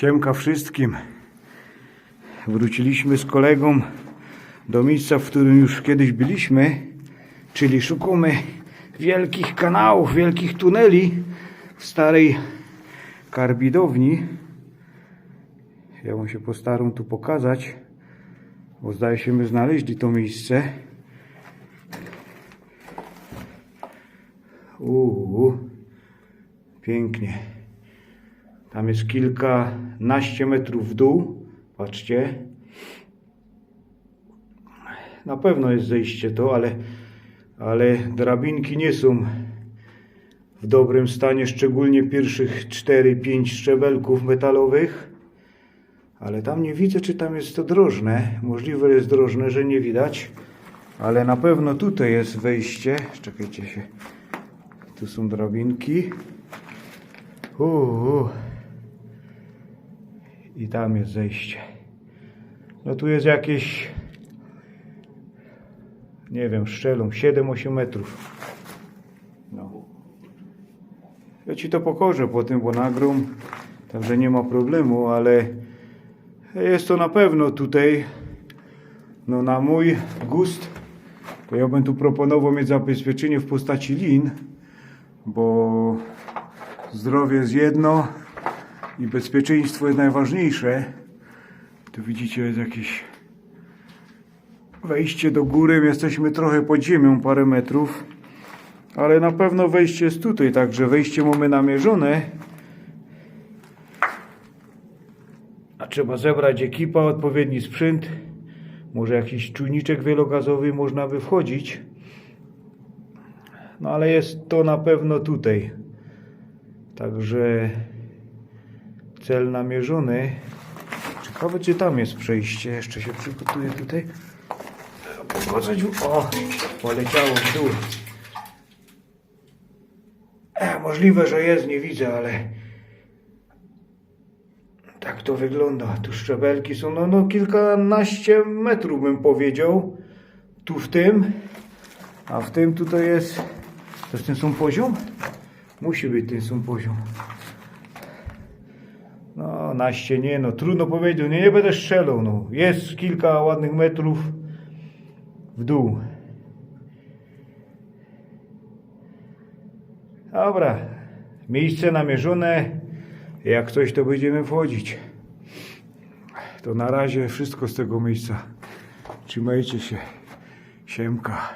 Siemka wszystkim. Wróciliśmy z kolegą do miejsca, w którym już kiedyś byliśmy, czyli szukamy wielkich kanałów, wielkich tuneli w starej karbidowni. Ja wam się postaram tu pokazać, bo zdaje się, my znaleźli to miejsce. Uuu, pięknie. Tam jest kilkanaście metrów w dół. Patrzcie. Na pewno jest zejście to, ale, ale drabinki nie są w dobrym stanie, szczególnie pierwszych 4-5 szczebelków metalowych. Ale tam nie widzę, czy tam jest to drożne. Możliwe jest drożne, że nie widać. Ale na pewno tutaj jest wejście. Czekajcie się. Tu są drabinki. Uuu. I tam jest zejście. No tu jest jakieś, nie wiem, szczelą 7-8 metrów. No. Ja ci to pokorzę po tym, bo nagrom, także nie ma problemu, ale jest to na pewno tutaj, no na mój gust, to ja bym tu proponował mieć zabezpieczenie w postaci lin, bo zdrowie jest jedno i bezpieczeństwo jest najważniejsze. Tu widzicie jest jakieś wejście do góry. Jesteśmy trochę pod ziemią, parę metrów. Ale na pewno wejście jest tutaj, także wejście mamy namierzone. A trzeba zebrać ekipa, odpowiedni sprzęt. Może jakiś czujniczek wielogazowy można by wchodzić. No ale jest to na pewno tutaj. Także cel namierzony. Ciekawe, czy tam jest przejście. Jeszcze się przygotuję tutaj. Pokazać. O, poleciało w dół. E, możliwe, że jest, nie widzę, ale tak to wygląda. Tu szczebelki są, no, no kilkanaście metrów bym powiedział. Tu w tym, a w tym tutaj jest. To ten są poziom? Musi być ten są poziom. No, na ścianie, no trudno powiedzieć, nie, nie będę strzelał, no. Jest kilka ładnych metrów w dół. Dobra, miejsce namierzone, jak coś to będziemy wchodzić. To na razie wszystko z tego miejsca. Trzymajcie się. Siemka.